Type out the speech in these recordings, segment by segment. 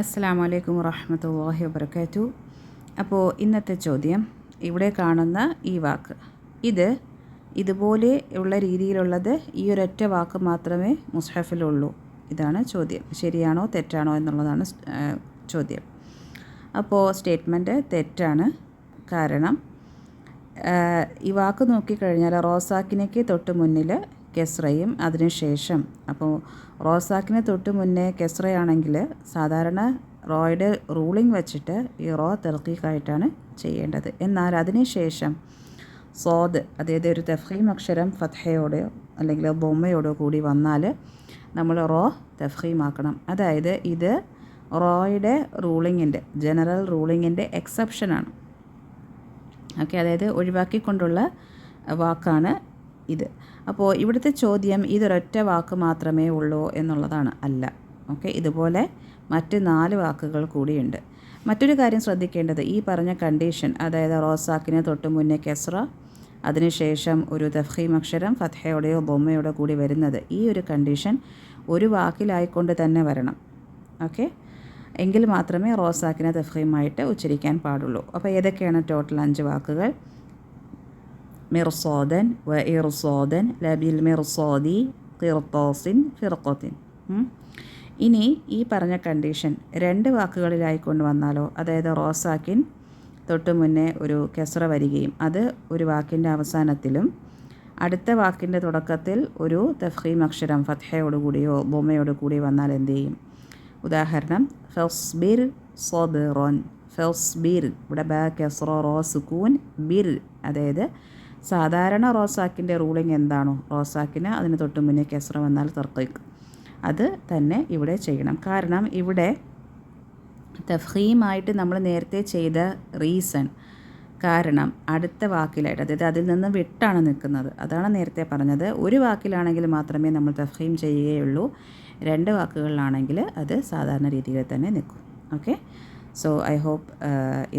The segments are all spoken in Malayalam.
അസ്സാം വലൈക്കും വറഹമത്തല്ലാഹി വബർക്കാറ്റു അപ്പോൾ ഇന്നത്തെ ചോദ്യം ഇവിടെ കാണുന്ന ഈ വാക്ക്. ഇത് ഇതുപോലെ ഉള്ള രീതിയിലുള്ളത് ഈ ഒരൊറ്റ വാക്ക് മാത്രമേ മുസ്ഹഫിലുള്ളൂ. ഇതാണ് ചോദ്യം. ശരിയാണോ തെറ്റാണോ എന്നുള്ളതാണ് ചോദ്യം. അപ്പോൾ സ്റ്റേറ്റ്മെന്റ് തെറ്റാണ്. കാരണം ഈ വാക്ക് നോക്കിക്കഴിഞ്ഞാൽ റോസാക്കിനേക്ക് തൊട്ട് മുന്നിൽ കെസ്രയും അതിനുശേഷം അപ്പോൾ റോസാക്കിന് തൊട്ട് മുന്നേ കെസ്രയാണെങ്കിൽ സാധാരണ റോയുടെ റൂളിംഗ് വെച്ചിട്ട് ഈ റോ തെർക്കീക്കായിട്ടാണ് ചെയ്യേണ്ടത്. എന്നാൽ അതിനുശേഷം സോദ് അതായത് ഒരു തഫീം അക്ഷരം ഫത്ഹയോടെയോ അല്ലെങ്കിൽ ബൊമ്മയോടോ കൂടി വന്നാൽ നമ്മൾ റോ തഫീമാക്കണം അതായത് ഇത് റോയുടെ റൂളിങ്ങിന്റെ ജനറൽ റൂളിങ്ങിന്റെ എക്സെപ്ഷനാണ്. ഓക്കെ അതായത് ഒഴിവാക്കിക്കൊണ്ടുള്ള വാക്കാണ് ഇത്. അപ്പോൾ ഇവിടുത്തെ ചോദ്യം ഇതൊരൊറ്റ വാക്ക് മാത്രമേ ഉള്ളൂ എന്നുള്ളതാണ് അല്ല. ഓക്കെ? ഇതുപോലെ മറ്റ് നാല് വാക്കുകൾ കൂടിയുണ്ട്. മറ്റൊരു കാര്യം ശ്രദ്ധിക്കേണ്ടത് ഈ പറഞ്ഞ കണ്ടീഷൻ അതായത് റോസാക്കിന് തൊട്ട് മുന്നേ കെസ്ര അതിനുശേഷം ഒരു തഫീം അക്ഷരം ഫത്ഹയോടെയോ ബൊമ്മയോടോ കൂടി വരുന്നത് ഈ ഒരു കണ്ടീഷൻ ഒരു വാക്കിലായിക്കൊണ്ട് തന്നെ വരണം. ഓക്കെ? എങ്കിൽ മാത്രമേ റോസാക്കിനെ തഫീമായിട്ട് ഉച്ചരിക്കാൻ പാടുള്ളൂ. അപ്പോൾ ഏതൊക്കെയാണ് ടോട്ടൽ അഞ്ച് വാക്കുകൾ? മിർസോദൻ വ لا ലബിൽ قرطاس فرقة ഇനി ഈ പറഞ്ഞ കണ്ടീഷൻ രണ്ട് വാക്കുകളിലായി കൊണ്ടുവന്നാലോ അതായത് റോസാക്കിൻ തൊട്ട് മുന്നേ ഒരു കെസറ വരികയും അത് ഒരു വാക്കിന്റെ അവസാനത്തിലും അടുത്ത വാക്കിന്റെ തുടക്കത്തിൽ ഒരു തഫീം അക്ഷരം ഫത്ഹയോട് കൂടിയോ ബൊമ്മയോട് കൂടി വന്നാൽ എന്ത് ചെയ്യും? ഉദാഹരണം ഫസ്ബിർ സോബിറോൻ. ഫസ്ബിർ ഇവിടെ ബാ കെസറോ റോ സുക്കൂൻ ബിർ. അതായത് സാധാരണ റോസാക്കിന്റെ റൂളിംഗ് എന്താണോ? റോസാക്കിന് അതിന് തൊട്ട് മുന്നേ കെസ്ര വന്നാൽ തർക്കീക്ക് അത് തന്നെ ഇവിടെ ചെയ്യണം. കാരണം ഇവിടെ തഫീമായിട്ട് നമ്മൾ നേരത്തെ ചെയ്ത റീസൺ കാരണം അടുത്ത വാക്കിലായിട്ട് അതായത് അതിൽ നിന്ന് വിട്ടാണ് നിൽക്കുന്നത്. അതാണ് നേരത്തെ പറഞ്ഞത്. ഒരു വാക്കിലാണെങ്കിൽ മാത്രമേ നമ്മൾ തഫീം ചെയ്യുകയുള്ളൂ. രണ്ട് വാക്കുകളിലാണെങ്കിൽ അത് സാധാരണ രീതിയിൽ തന്നെ നിൽക്കും. ഓക്കെ? സോ ഐ ഹോപ്പ്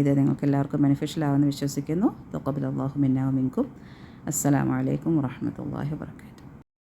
ഇത് നിങ്ങൾക്ക് എല്ലാവർക്കും ബെനിഫിഷ്യൽ ആവുമെന്ന് വിശ്വസിക്കുന്നു. തൊക്കബിൽ അള്ളാഹു മിന്നാവും മിൻകും. അസ്സലാമലൈക്കും വാഹമത്തല്ലാഹി വാബർക്കാത്തു